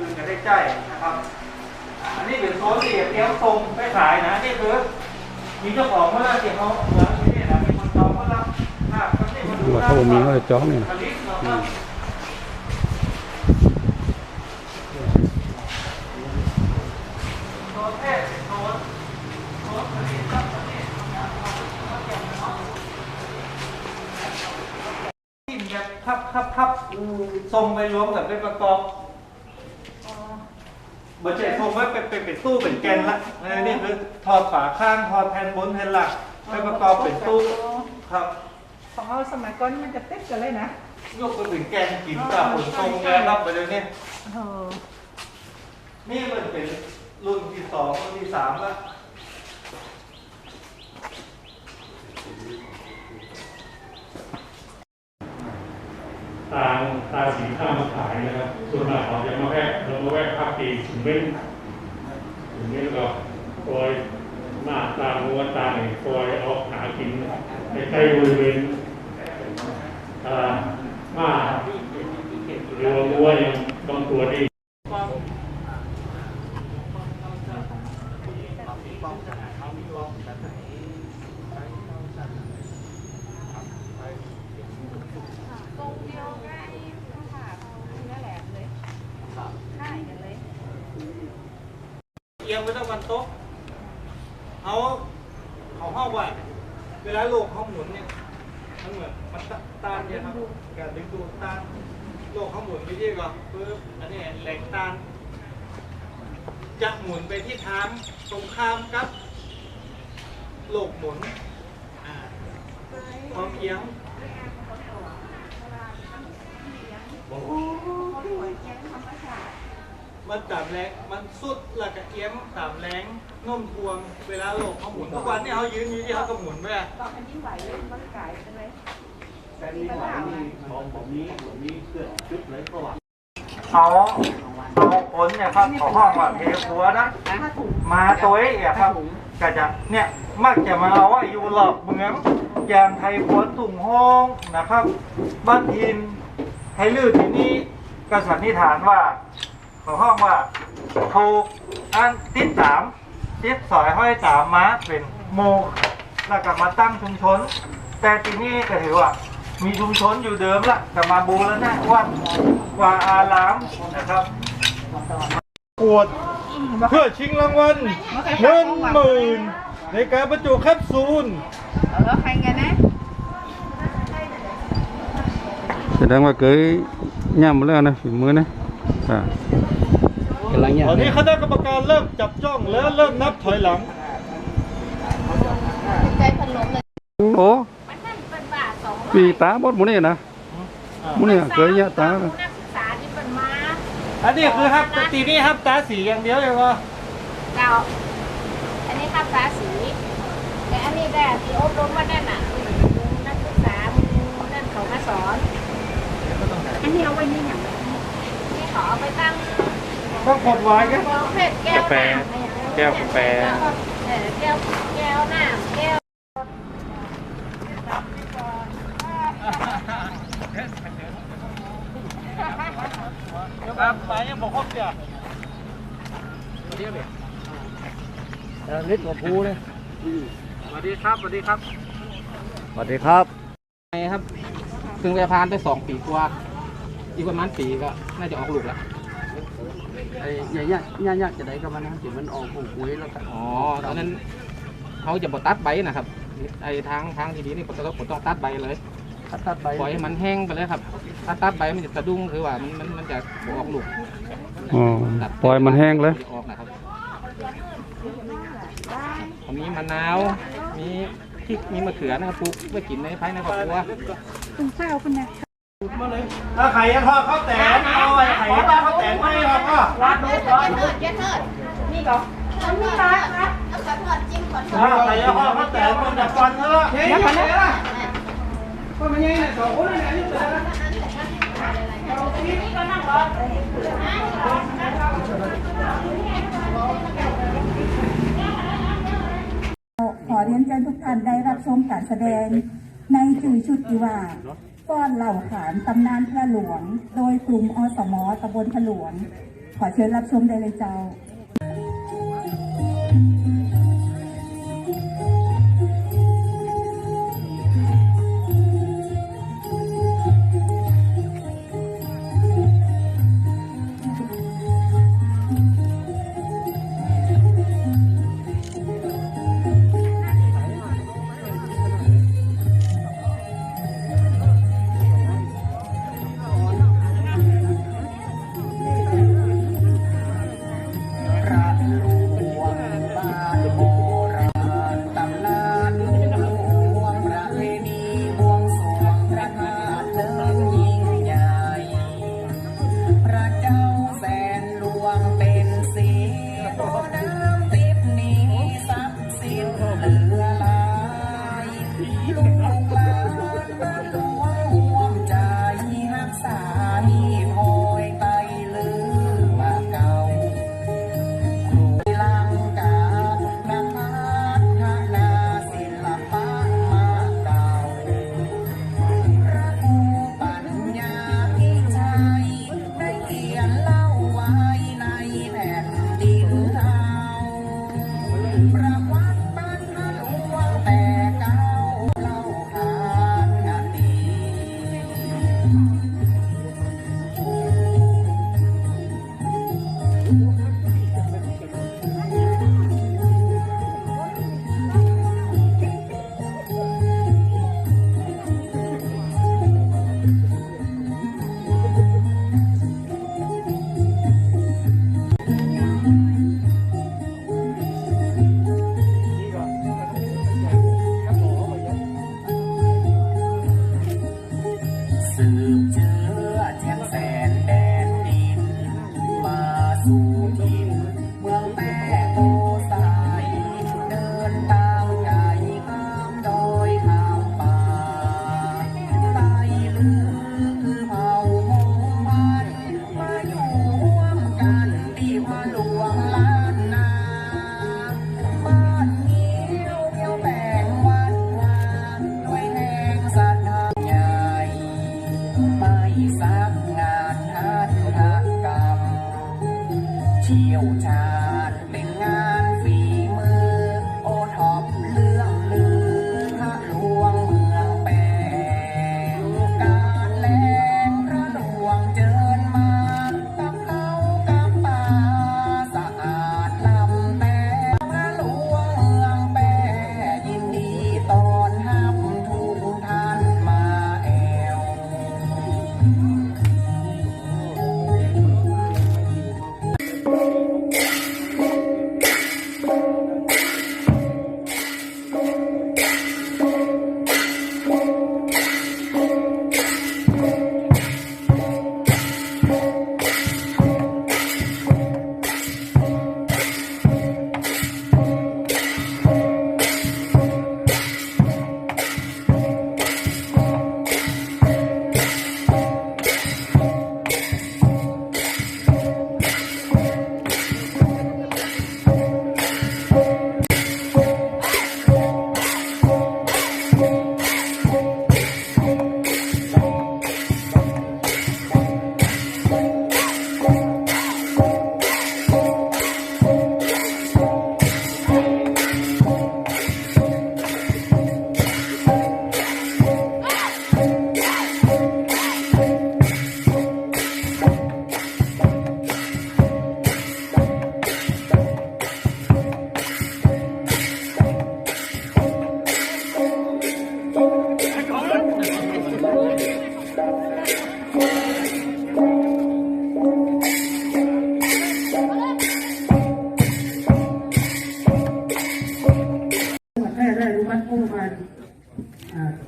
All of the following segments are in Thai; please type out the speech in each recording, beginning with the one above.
อื่นก็ได้ใจนะครับ อันนี้เป็นโซนที่เตรียมส่งไปขายนะนี่คือมีเจ้าของเมื่อไรที่เขาเหมือนที่นี่นะมีคนจองเมื่อไรภาพก็นี่มาดูว่าถ้าบ่มีก็จะจ้องนี่นะผลิตเนาะครับโซนแพทย์โซนโซนผลิตครับผลิตที่แบบพับพับพับส่งไปรวมกับไปประกอบเบอร์เจ็ดคงไว้เป็นเป็นเป็นตู้เป็นแกนละเออนี่คือถอดฝาข้างถอดแผ่นบนแผ่นหลักไปประกอบเป็นตู้ครับของเราสมัยก่อนนี่มันจะติดกันเลยนะยกไปถึงแกนกินกับผลทรงแกนรับไปเลยเนี่ยโอ้นี่มันเป็นรุ่นที่สองรุ่นที่สามละ ตาตาสีข้าวมาขายนะครับ ส่วนมากเขาจะมาแวะเรามาแวะพักตีถึงเม้นถึงเม้นก็คอยหน้าตางัวตาเนี่ยคอยเอาหากินในใกล้บริเวณมาหรือว่างัวยังบางตัวที่ตรงเดียวกันค่ะนั่นแหละเลยใช่กันเลย เอียง ไปตั้งวันโต๊ะเอาเขาห้องไว้เวลาโลกเขาหมุนเนี่ยมันเหมือนมันต้านเนี่ยครับการดึงดูดต้านโลกเขาหมุนไปที่ก่อนปึ๊บอันนี้แหล่งต้านจะหมุนไปที่ทางตรงข้ามกับโลกหมุนอ่าความเอียง มันตามแรงมันสุดแล้วก็เอียงตามแรงโน้มทวงเวลาโลกเขาหมุนทุกวันนี้เขายืนอยู่ที่เขาก็หมุนไปอะตอนอันนี้ไหวเลยมันไก่เป็นไรแต่นี่หวานนี่ของผมนี้ผมนี้เสื้อชุดเลยเพราะว่าเอาเอาผลเนี่ยครับของห้องว่าเทหัวนะมาตัวเองครับก็จะเนี่ยมักจะมาเอาว่าอยู่หลอกเมืองอย่างไทยพวนถุงห้องนะครับ บ้านทินไทยลือที่นี่ก็สันนิษฐานว่า ของห้องว่าถูกอันติดตามติดสอยห้อยตามมาเป็นโมแล้วก็มาตั้งชุมชน แต่ที่นี่ก็ถือว่า มีชุมชนอยู่เดิมละแต่มาบูแล้วนะวัดวาอารามนะครับกวดเพื่อชิงรางวัลเงินหมื่นในการบรรจุแคปซูลแล้วใครกันนะแสดงว่าเคยย่ำมาแล้วนะฝีมือนะอ่า กำลังเนี่ยตอนนี้คณะกรรมการเริ่มจับจ้องและเริ่มนับถอยหลังใจพันลมเลยโอ้มันนั่นเป็นบาทสองปีตาบดหมูนี่นะหมูนี่เคยยะตานะนักศึกษาที่เป็นมาอันนี้คือครับตีนี้ครับตาสีอย่างเดียวเลยว่าเก่าอันนี้ครับภาษีแต่อันนี้ได้ที่อบรมว่านั่นน่ะนักศึกษามึงนั่นเขามาสอนอันนี้เอาไว้นี่อย่างนี่ขอเอาไปตั้ง ต้องกดไว้กันเพชรแก้วน้ำแก้วกาแฟเออแก้วแก้วน้ำแก้วครับไปยังบอกครบจ้ะนิดกว่าภูเลยสวัสดีครับ สวัสดีครับ สวัสดีครับไงครับ ถึงไปพานไปสองปีกว่า อีกประมาณปีก็น่าจะออกลูกแล้ว ไอ้ยาเนี่ยยาเนี่ยจะได้ก็มันนะจิมันออกผงปุ๋ยแล้วกันอ๋อตอนนั้นเขาจะบดตัดใบนะครับไอ้ทางทางที่ดีนี่ผมต้องผมต้องตัดใบเลยถ้าตัดใบปล่อยให้มันแห้งไปเลยครับ ถ้าตัดใบมันจะสะดุ้งคือว่ามันมันมันจะบ่ออกลูกอ๋อปล่อยมันแห้งเลยจะออกนะครับมีมะนาวมีพริกมีมะเขือนะครับปลูกไว้กินในภายในครอบครัว ถ้าไข่ยังทอดข้าวแตนเอาไอ้ไข่ยังทอดข้าวแตนไม่ครับก็วัดเถิดเถิดเถิดนี่ก็นี่ร้านนะเอาขอโทษจิ้มขอโทษถ้าไข่ยังทอดข้าวแตนมันจะฟันเถอะแล้วกันนะขอเรียนเชิญทุกท่านได้รับชมการแสดงในจื่อชุดที่ว่า ก้อนเหล่าขานตำนานพระหลวง โดยกลุ่มอสมตำบลพระหลวง ขอเชิญรับชมได้เลยเจ้า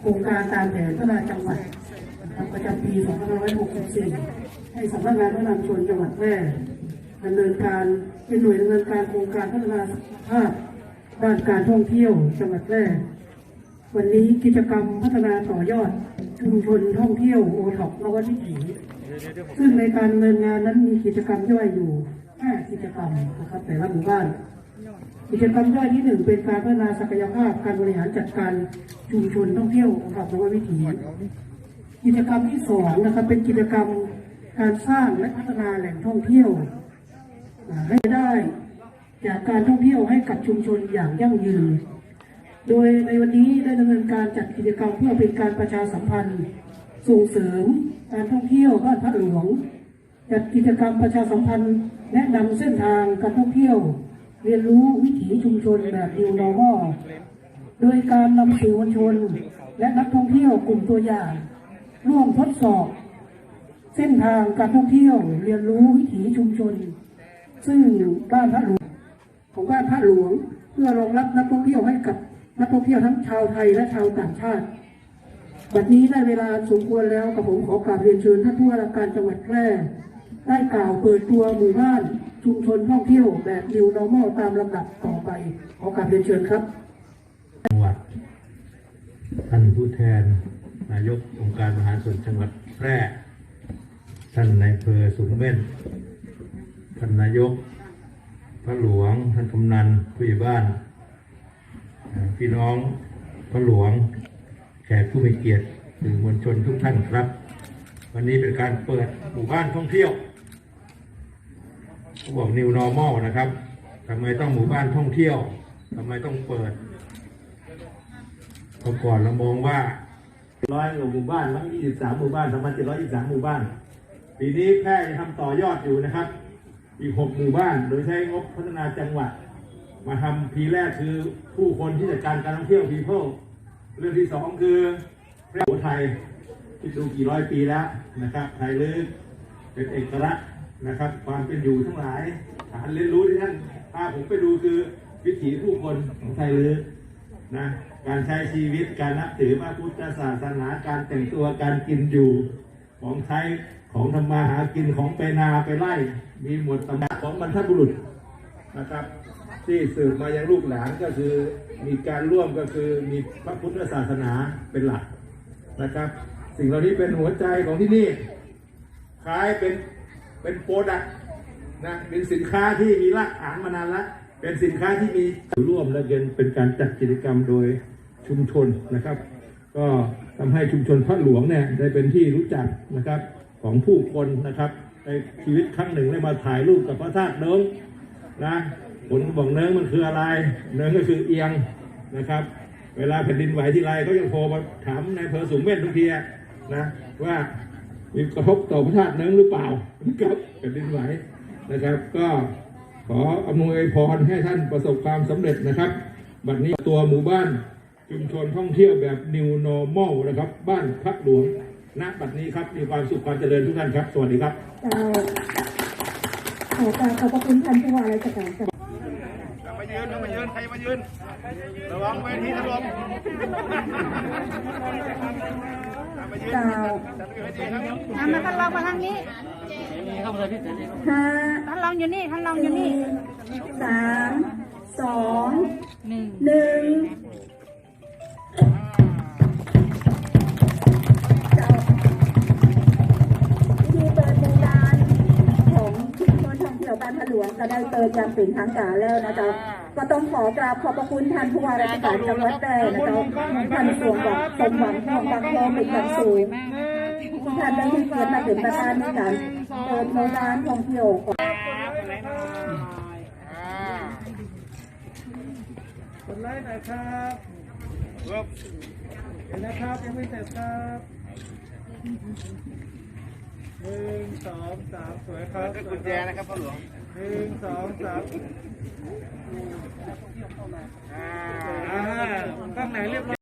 โครงการตามแผนพัฒนาจังหวัดประจำปี 2564 ให้สำนักงานพัฒนาชนจังหวัดแพร่ดำเนินการเป็นหน่วยดำเนินการโครงการพัฒนาภาพด้านการท่องเที่ยวจังหวัดแพร่วันนี้กิจกรรมพัฒนาต่อยอดชุมชนท่องเที่ยวโอท็อปนวัตวิถีซึ่งในการดำเนินงานนั้นมีกิจกรรมย่อยอยู่5กิจกรรมนะครับแต่ละหมู่บ้าน กิจกรรมย่อยที่หนึ่งเป็นการพัฒนาศักยภาพการบริหารจัดการชุมชนท่องเที่ยวระดับนววิถี กิจกรรมที่สองนะครับเป็นกิจกรรมการสร้างและพัฒนาแหล่งท่องเที่ยว ให้ได้จากการท่องเที่ยวให้กับชุมชนอย่างยั่งยืน โดยในวันนี้ได้ดำเนินการจัดกิจกรรมเพื่อเป็นการประชาสัมพันธ์ ส่งเสริมการท่องเที่ยวบ้านพระหลวงจัดกิจกรรมประชาสัมพันธ์แนะนำเส้นทางการท่องเที่ยว เรียนรู้วิถีชุมชนแบบ New Normal โดยการนำสื่อมวลชน และนักท่องเที่ยวกลุ่มตัวอย่าง ร่วมทดสอบ เส้นทางการท่องเที่ยวเรียนรู้วิถีชุมชน ซึ่งบ้านพระหลวงของบ้านพระหลวง เพื่อรองรับนักท่องเที่ยวให้กับนักท่องเที่ยวทั้งชาวไทยและชาวต่างชาติบัดนี้ได้เวลาสมควรแล้วกับผมขอกราบเรียนเชิญท่านผู้ว่าราชการจังหวัดแพร่ได้กล่าวเปิดตัวหมู่บ้าน ชุมชนท่องเที่ยวแบบ New Normal ตามลำดับต่อไป ขอกราบเรียนเชิญครับจังหวัดท่านผู้แทน นายกองค์การมหาส่วนจังหวัดแพร่ท่านนายอำเภอสูงเม่นท่านนายก พระหลวง ท่านกำนันผู้ใหญ่บ้าน พี่น้องพระหลวง แขกผู้มีเกียรติสื่อมวลชนทุกท่านครับ วันนี้เป็นการเปิดหมู่บ้านท่องเที่ยว บอก New Normal นะครับทำไมต้องหมู่บ้านท่องเที่ยวทำไมต้องเปิดเมื่อก่อนเรามองว่าร้อยหมู่บ้านทั้ง23 หมู่บ้าน 2,723 หมู่บ้าน ปีนี้แพร่ยังทำต่อยอดอยู่นะครับ อีก 6 หมู่บ้าน โดยใช้งบพัฒนาจังหวัด มาทำพีแรกคือผู้คนที่จัดการการท่องเที่ยว people เรื่องที่สองคือแพร่หัวไทยที่ดูกี่ร้อยปีแล้วนะครับ ไทยลึกเป็นเอกลักษณ์ นะครับ ความเป็นอยู่ทั้งหลายฐานเรียนรู้ที่ท่านพาผมไปดูคือวิถีผู้คนของไทยลึกนะการใช้ชีวิตการนับถือพระพุทธศาสนาการแต่งตัวการกินอยู่ของใช้ของทำมาหากินของไปนาไปไล่มีหมดตำนานของบรรพบุรุษนะครับ ที่สืบมายังลูกหลานก็คือมีการร่วมก็คือมีพระพุทธศาสนาเป็นหลักนะครับ สิ่งเหล่านี้เป็นหัวใจของที่นี่คล้ายเป็น เป็นโปรดักนะเป็นสินค้าที่มีรากฐานมานานแล้วเป็นสินค้าที่มีร่วมและเป็นเป็นการจัดกิจกรรมโดยชุมชนนะครับ ก็ทำให้ชุมชนพระหลวงเนี่ยได้เป็นที่รู้จักนะครับของผู้คนนะครับในชีวิตครั้งหนึ่งได้มาถ่ายรูปกับพระธาตุเนิ้งนะคนก็บอกเนิ้งมันคืออะไร เนิ้งก็คือเอียงนะครับ เวลาแผ่นดินไหวที่ไรก็ยังโทรมาถามนายเพอสูงเม่นทุกทีนะว่า มีกระทบต่อพระธาตุเนิ้งหรือเปล่านะครับแผ่นดินไหวนะครับ ก็ขออำนวยพรให้ท่านประสบความสำเร็จนะครับบัดนี้ตัวหมู่บ้านชุมชนท่องเที่ยวแบบ New Normal นะครับ บ้านพักหลวงณบัดนี้ครับ มีความสุขความเจริญทุกท่านครับ สวัสดีครับเอ่อขอกราบขอบพระคุณท่านผู้ว่าราชการจังหวัดมายืนมายืนใครมายืน ระวังเวทีถล่ม กล่าวอะมาท่านลองมาทางนี้ห้าท่านลองอยู่นี่ท่านลองอยู่นี่สี่สามสองหนึ่งหนึ่งเจ้าพิธีเปิดหมู่บ้านของชุมชนท่องเที่ยวบ้านพระหลวงก็ได้เปิดอย่างเป็นทางการแล้วนะจ๊ะ ก็ต้องขอกราบขอบพระคุณท่านผู้ว่าราชการจังหวัดแพร่นะเจ๊ะท่านสวงบอกสมหวังห่วงบางโพเป็นอย่างสูงท่านได้ให้เกียรติมาเป็นประธานในการเปิดหมู่บ้านท่องเที่ยวกดไลค์หน่อยครับเห็นนะครับยังไม่เสร็จครับหนึ่งสองสามสวยครับกุญแจนะครับพ่อหลวงหนึ่งสองสาม อ่าข้างไหนเรียบร้อย